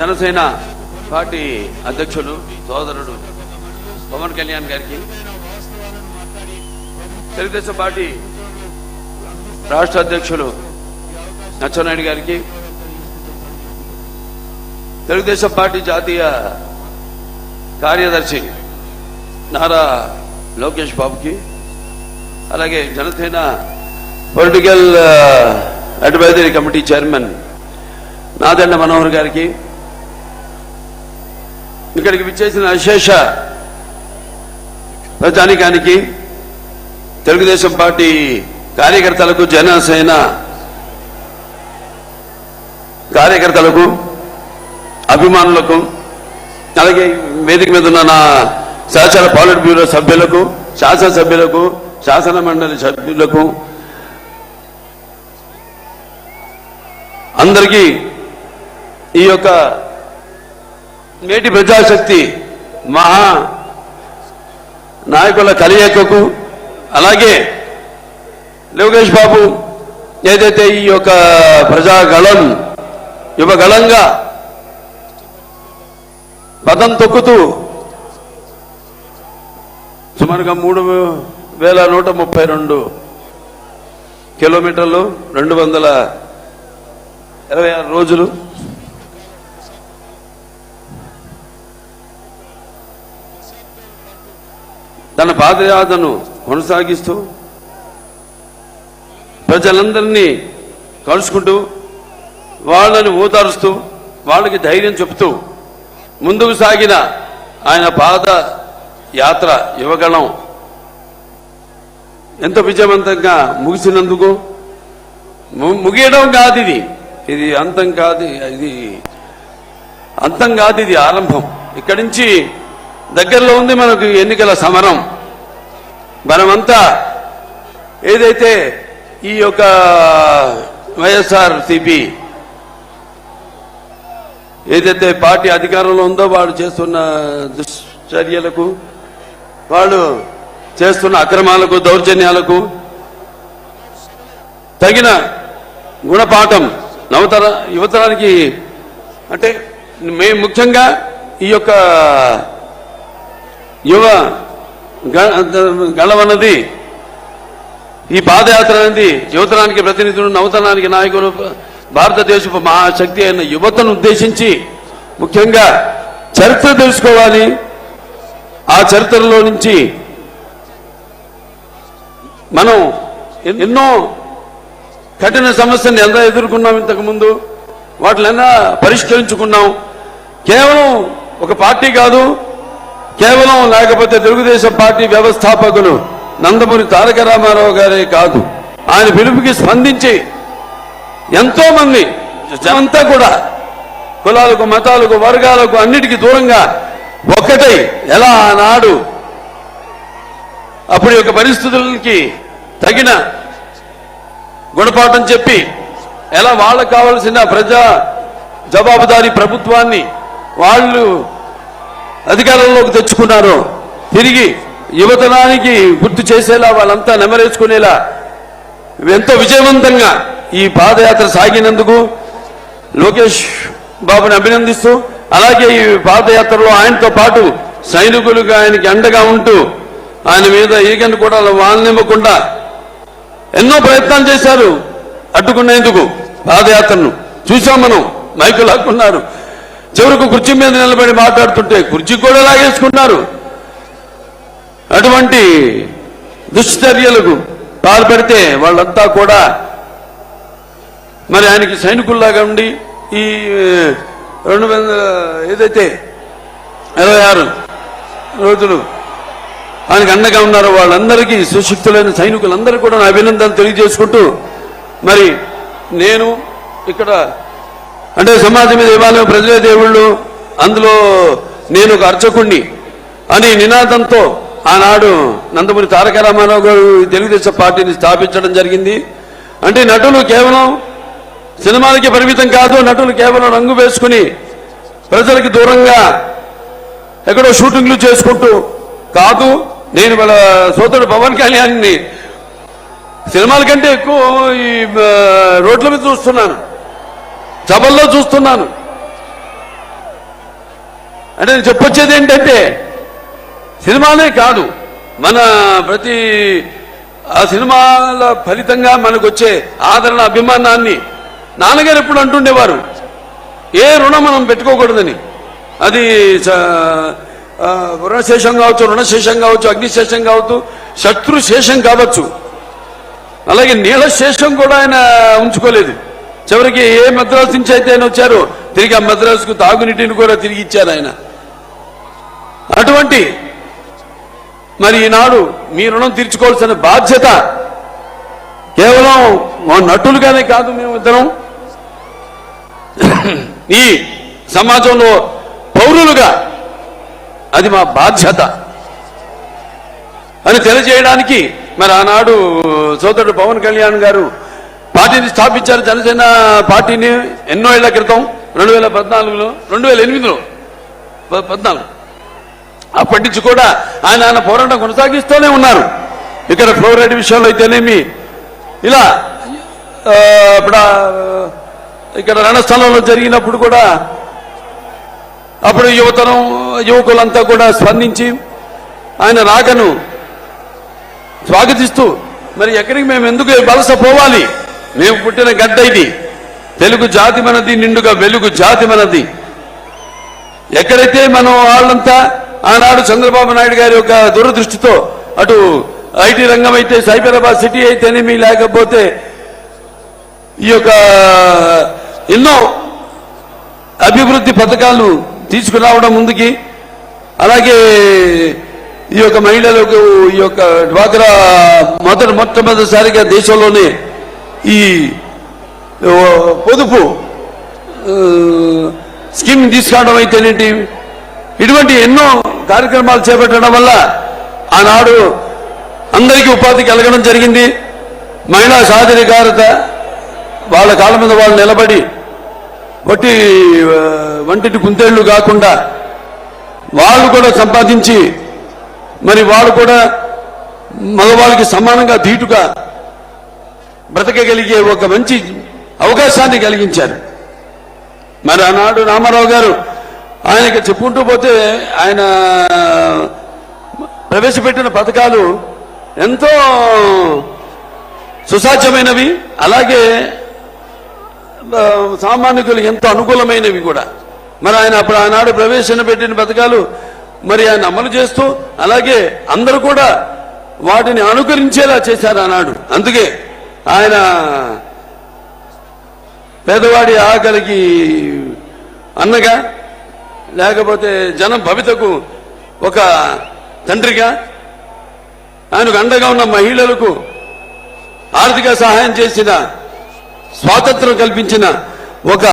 Janasena party అధ్యక్షులు సోదరుడు పవన్ కళ్యాణ్ గారికి తెలుగుదేశం పార్టీ రాష్ట్ర అధ్యక్షులు నచ్చనాయుడు గారికి తెలుగుదేశం పార్టీ జాతీయ కార్యదర్శి నారా లోకేష్ బాబుకి అలాగే Janasena political advisory committee chairman Nadendla Manohar గారికి ఇక్కడికి విచ్చేసిన అశేష ప్రజానికానికి తెలుగుదేశం పార్టీ కార్యకర్తలకు జనసేన కార్యకర్తలకు అభిమానులకు అలాగే వేదిక మీద ఉన్న నా సహచార పాలిట్ బ్యూరో సభ్యులకు శాసనసభ్యులకు శాసన మండలి సభ్యులకు అందరికీ ఈ యొక్క నేటి ప్రజాశక్తి మహా నాయకుల కలియకకు అలాగే లోకేష్ బాబు ఏదైతే ఈ యొక్క ప్రజాగళం యువగళంగా పదం తొక్కుతూ సుమారుగా మూడు వేల నూట ముప్పై రెండు కిలోమీటర్లు రెండు వందల ఇరవై ఆరు రోజులు తన పాదయాత్రను కొనసాగిస్తూ ప్రజలందరినీ కలుసుకుంటూ వాళ్ళని ఓదారుస్తూ వాళ్ళకి ధైర్యం చెబుతూ ముందుకు సాగిన ఆయన పాద యాత్ర యువగణం ఎంత విజయవంతంగా ముగిసినందుకు ము- ముగియడం కాదు ఇది. ఇది అంతం కాదు ఇది అంతం కాదు ఇది ఆరంభం. ఇక్కడి నుంచి దగ్గరలో ఉంది మనకు ఎన్నికల సమరం. మనమంతా ఏదైతే ఈ యొక్క వైఎస్ఆర్ సిపి ఏదైతే పార్టీ అధికారంలో ఉందో వాళ్ళు చేస్తున్న దుశ్చర్యలకు వాళ్ళు చేస్తున్న అక్రమాలకు దౌర్జన్యాలకు తగిన గుణపాఠం నవతర యువతరానికి అంటే మేము ముఖ్యంగా ఈ యొక్క యువ గ- ఈ పాదయాత్ర అనేది యువతనానికి ప్రతినిధులు నవతనానికి నాయకులు భారతదేశపు మహాశక్తి అయిన యువతను ఉద్దేశించి ముఖ్యంగా చరిత్ర తెలుసుకోవాలి. ఆ చరిత్రలో నుంచి మనం ఎన్- ఎన్నో కఠిన సమస్యను ఎంత ఎదుర్కొన్నాం ఇంతకుముందు వాటిని వాటినైనా పరిష్కరించుకున్నాం. కేవలం ఒక పార్టీ కాదు కేవలం లేకపోతే తెలుగుదేశం పార్టీ వ్యవస్థాపకులు నందమూరి తారక రామారావు గారే కాదు. ఆయన పిలుపుకి స్పందించి ఎంతో మంది జనంతా కూడా కులాలకు మతాలకు వర్గాలకు అన్నిటికీ దూరంగా ఒక్కటై ఎలా ఆనాడు అప్పటి యొక్క పరిస్థితులకి తగిన గుణపాఠం చెప్పి ఎలా వాళ్ళకు కావాల్సిన ప్రజా జవాబుదారీ ప్రభుత్వాన్ని వాళ్ళు అధికారంలోకి తెచ్చుకున్నారో. తిరిగి యువతనానికి గుర్తు చేసేలా వాళ్ళంతా నెమరేసుకునేలా ఎంతో విజయవంతంగా ఈ పాదయాత్ర సాగినందుకు లోకేష్ బాబుని అభినందిస్తూ అలాగే ఈ పాదయాత్రలో ఆయనతో పాటు సైనికులుగా ఆయనకి అండగా ఉంటూ ఆయన మీద ఈగను కూడా వాళ్ళనివ్వకుండా ఎన్నో ప్రయత్నాలు చేశారు అడ్డుకునేందుకు పాదయాత్రను. చూసాం మనం మైకు లాక్కున్నారు చివరకు కుర్చీ మీద నిలబడి మాట్లాడుతుంటే కుర్చీ కూడా లాగేసుకున్నారు. అటువంటి దుశ్చర్యలకు పాల్పడితే వాళ్ళంతా కూడా మరి ఆయనకి సైనికుల్లాగా ఉండి ఈ రెండు వందల ఏదైతే ఇరవై ఆరు రోజులు ఆయనకు అండగా ఉన్నారో వాళ్ళందరికీ సుశక్తులైన సైనికులందరూ కూడా నా అభినందనలు తెలియజేసుకుంటూ మరి నేను ఇక్కడ అంటే సమాజం మీద దేవాలయం ప్రజలే దేవుళ్ళు అందులో నేను ఒక అర్చకుణ్ణి అని నినాదంతో ఆనాడు నందమూరి తారక రామారావు గారు తెలుగుదేశం పార్టీని స్థాపించడం జరిగింది. అంటే నటులు కేవలం సినిమాలకి పరిమితం కాదు నటులు కేవలం రంగు వేసుకుని ప్రజలకి దూరంగా ఎక్కడో షూటింగ్లు చేసుకుంటూ కాదు నేను వాళ్ళ సోదరుడు పవన్ కళ్యాణ్ని సినిమాల కంటే ఎక్కువ ఈ రోడ్ల మీద చూస్తున్నాను. సభల్లో చూస్తున్నాను. అంటే నేను చెప్పొచ్చేది ఏంటంటే సినిమానే కాదు. మన ప్రతి ఆ సినిమాల ఫలితంగా మనకు వచ్చే ఆదరణ అభిమానాన్ని నాన్నగారు ఎప్పుడు అంటుండేవారు. ఏ రుణం మనం పెట్టుకోకూడదని. అది రుణశేషం కావచ్చు రుణశేషం కావచ్చు అగ్నిశేషం కావచ్చు శత్రుశేషం కావచ్చు. అలాగే నీళ్ళ శేషం కూడా ఆయన ఉంచుకోలేదు. చివరికి ఏ మద్రాసు నుంచి అయితే ఆయన వచ్చారో తిరిగి ఆ మద్రాసుకు తాగునీటిని కూడా తిరిగి ఇచ్చారు ఆయన. అటువంటి మరి ఈనాడు మీ రుణం తీర్చుకోవాల్సిన బాధ్యత కేవలం మా నటులుగానే కాదు మేము ఇద్దరం ఈ సమాజంలో పౌరులుగా అది మా బాధ్యత. అని తెలియజేయడానికి మరి ఆనాడు సోదరుడు పవన్ కళ్యాణ్ గారు పార్టీని స్థాపించారు జనసేన పార్టీని ఎన్నో ఏళ్ళ క్రితం రెండు వేల పద్నాలుగులో రెండు వేల ఎనిమిదిలో పద్నాలుగు. అప్పటి నుంచి కూడా ఆయన ఆయన పోరాటం కొనసాగిస్తూనే ఉన్నారు. ఇక్కడ ఫ్లోరైడ్ విషయంలో అయితేనేమి ఇలా ఇప్పుడు ఇక్కడ రణస్థలంలో జరిగినప్పుడు కూడా అప్పుడు యువతరం యువకులంతా కూడా స్పందించి ఆయన రాకను స్వాగతిస్తూ మరి ఎక్కడికి మేము ఎందుకు వలస పోవాలి? మేము పుట్టిన గడ్డ ఇది. తెలుగు జాతి మనది నిండుగా వెలుగు జాతి మనది. ఎక్కడైతే మనం వాళ్ళంతా ఆనాడు చంద్రబాబు నాయుడు గారి యొక్క దురదృష్టితో అటు ఐటీ రంగం అయితే సైబరాబాద్ సిటీ అయితేనేమి లేకపోతే ఈ యొక్క ఎన్నో అభివృద్ధి పథకాలు తీసుకురావడం ముందుకి అలాగే ఈ యొక్క మహిళలకు ఈ యొక్క డ్వాక్రా మొదటి మొట్టమొదటిసారిగా దేశంలోనే ఈ పొదుపు ఆ, స్కీమ్ తీసుకురావడం అయితేనేంటి? ఇటువంటి ఎన్నో కార్యక్రమాలు చేపట్టడం వల్ల ఆనాడు అందరికీ ఉపాధి కలగడం జరిగింది. మహిళా సాధికారత వాళ్ళ కాళ్ళ మీద వాళ్ళు నిలబడి వట్టి వంటిటి కుందేళ్ళు కాకుండా వాళ్ళు కూడా సంపాదించి మరి వాళ్ళు కూడా మగవాళ్ళకి సమానంగా ధీటుగా బ్రతకగలిగే ఒక మంచి అవకాశాన్ని కలిగించారు. మరి ఆనాడు రామారావు గారు ఆయనకి చెప్పుకుంటూ పోతే ఆయన ప్రవేశపెట్టిన పథకాలు ఎంతో సుసాధ్యమైనవి అలాగే సామాన్యులకు ఎంతో అనుకూలమైనవి కూడా. మరి ఆయన అప్పుడు ఆనాడు ప్రవేశపెట్టిన పథకాలు మరి ఆయన అమలు చేస్తూ అలాగే అందరూ కూడా వాటిని అనుకరించేలా చేశారు ఆనాడు. అందుకే ఆయన పేదవాడి ఆకలికి అన్నగా లేకపోతే జనం భవితకు ఒక తండ్రిగా ఆయనకు అండగా ఉన్న మహిళలకు ఆర్థిక సహాయం చేసిన స్వాతంత్రం కల్పించిన ఒక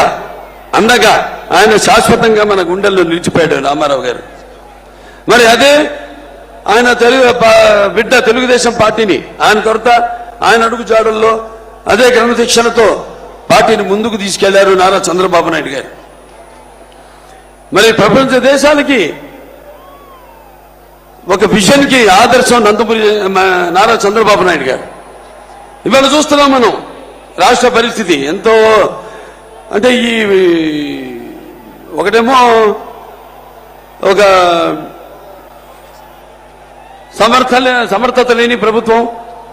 అండగా ఆయన శాశ్వతంగా మన గుండెల్లో నిలిచిపోయాడు రామారావు గారు. మరి అదే ఆయన తెలుగు బిడ్డ తెలుగుదేశం పార్టీని ఆయన కొరత ఆయన అడుగు జాడల్లో అదే క్రమశిక్షణతో పార్టీని ముందుకు తీసుకెళ్ళారు నారా చంద్రబాబు నాయుడు గారు. మరి ప్రపంచ దేశాలకి ఒక విజన్కి ఆదర్శం నందమూరి నారా చంద్రబాబు నాయుడు గారు. ఇవాళ చూస్తున్నాం మనం రాష్ట్ర పరిస్థితి ఎంతో అంటే ఈ ఒకటేమో ఒక సమర్థ సమర్థత లేని ప్రభుత్వం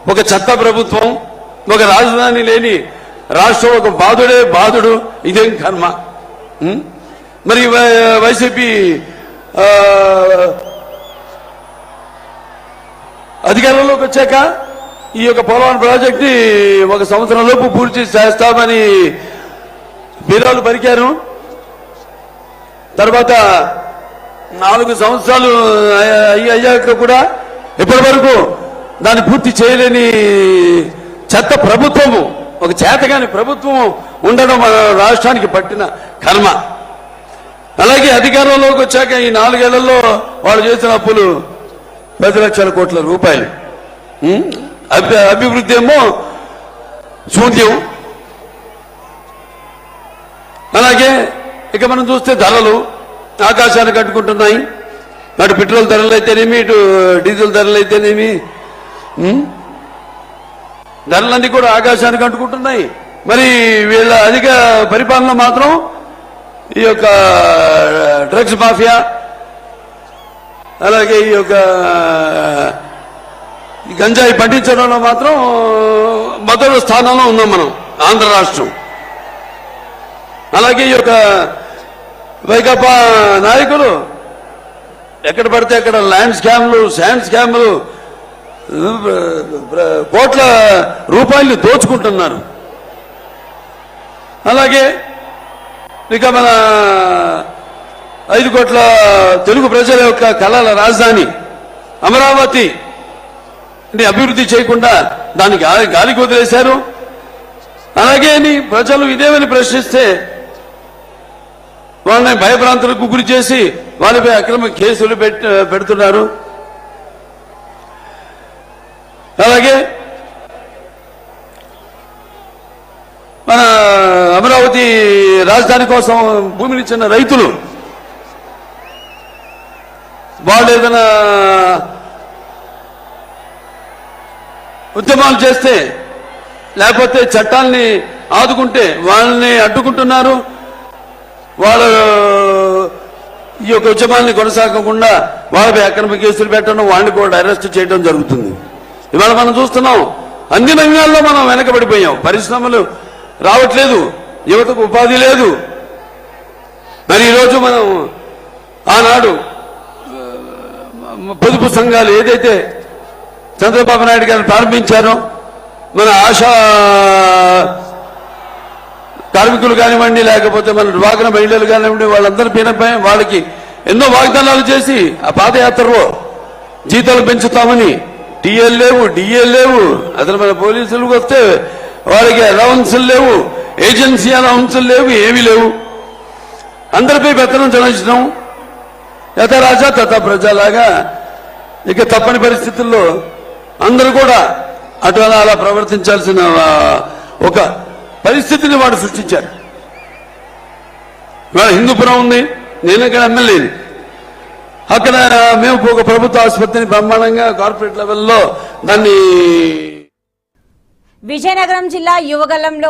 ఒక చెత్త ప్రభుత్వం ఒక రాజధాని లేని రాష్ట్రం ఒక బాధుడే బాధుడు ఇదేం కర్మ? మరి వై- వైసీపీ అధికారంలోకి వచ్చాక ఈ యొక్క పోలవరం ప్రాజెక్ట్ని ఒక సంవత్సరం లోపు పూర్తి చేస్తామని బీరాలు పలికారు. తర్వాత నాలుగు సంవత్సరాలు అయ్యాక కూడా ఇప్పటి వరకు దాన్ని పూర్తి చేయలేని చెత్త ప్రభుత్వము ఒక చేతగాని ప్రభుత్వం ఉండడం మన రాష్ట్రానికి పట్టిన కర్మ. అలాగే అధికారంలోకి వచ్చాక ఈ నాలుగేళ్ళలో వాళ్ళు చేసిన అప్పులు పది లక్షల కోట్ల రూపాయలు. అభి అభివృద్ధి ఏమో శూన్యం అలాగే ఇక మనం చూస్తే ధరలు ఆకాశాన్ని కట్టుకుంటున్నాయి. అటు పెట్రోల్ ధరలు అయితేనేమి ఇటు డీజిల్ ధరలు అయితేనేమి ధరలన్నీ కూడా ఆకాశానికి అంటుకుంటున్నాయి. మరి వీళ్ళ అధిక పరిపాలన మాత్రం ఈ యొక్క డ్రగ్స్ మాఫియా అలాగే ఈ యొక్క గంజాయి పండించడంలో మాత్రం మొదటి స్థానంలో ఉన్నాం మనం ఆంధ్ర రాష్ట్రం. అలాగే ఈ యొక్క వైకాపా నాయకులు ఎక్కడ పడితే అక్కడ ల్యాండ్ స్కామ్లు శాండ్ స్కామ్లు కోట్ల రూపాయలు దోచుకుంటున్నారు. అలాగే ఇక మన ఐదు కోట్ల తెలుగు ప్రజల యొక్క కళల రాజధాని అమరావతి అభివృద్ధి చేయకుండా దానికి గాలికి వదిలేశారు అలాగే అని ప్రజలు ఇదేమని ప్రశ్నిస్తే వాళ్ళని భయభ్రాంతులకు గురి చేసి వాళ్ళపై అక్రమ కేసులు పెడుతున్నారు. అలాగే మన అమరావతి రాజధాని కోసం భూమిని ఇచ్చిన రైతులు వాళ్ళు ఏదైనా ఉద్యమాలు చేస్తే లేకపోతే చట్టాల్ని ఆదుకుంటే వాళ్ళని అడ్డుకుంటున్నారు వాళ్ళ ఈ యొక్క ఉద్యమాన్ని కొనసాగకుండా వాళ్ళపై అక్రమ కేసులు పెట్టడం వాళ్ళని కూడా అరెస్ట్ చేయడం జరుగుతుంది. ఇవాళ మనం చూస్తున్నాం అన్ని రంగాల్లో మనం వెనకబడిపోయాం. పరిశ్రమలు రావట్లేదు యువతకు ఉపాధి లేదు. మరి ఈరోజు మనం ఆనాడు పొదుపు సంఘాలు ఏదైతే చంద్రబాబు నాయుడు గారు ప్రారంభించారో మన ఆశా కార్మికులు కానివ్వండి లేకపోతే మన డ్వాక్రా మహిళలు కానివ్వండి వాళ్ళందరి పైన వాళ్ళకి ఎన్నో వాగ్దానాలు చేసి ఆ పాదయాత్రలో జీతాలు పెంచుతామని టీఎల్ లేవు డిఎల్ లేవు. అసలు మన పోలీసులకు వస్తే వాళ్ళకి అలవన్సులు లేవు ఏజెన్సీ అలవన్సులు లేవు ఏమీ లేవు. అందరిపై పెత్తనం చెల్లించడం యథ రాజా ప్రజలాగా ఇక తప్పని పరిస్థితుల్లో అందరూ కూడా అటు అలా ప్రవర్తించాల్సిన ఒక పరిస్థితిని వాడు సృష్టించారు. ఇవాళ హిందూపురం ఉంది నేను ఇక్కడ ఎమ్మెల్యేని. అక్కడ మేము ఒక ప్రభుత్వ ఆసుపత్రిని బ్రహ్మాండంగా కార్పొరేట్ లెవెల్లో దాన్ని విజయనగరం జిల్లా యువగలంలో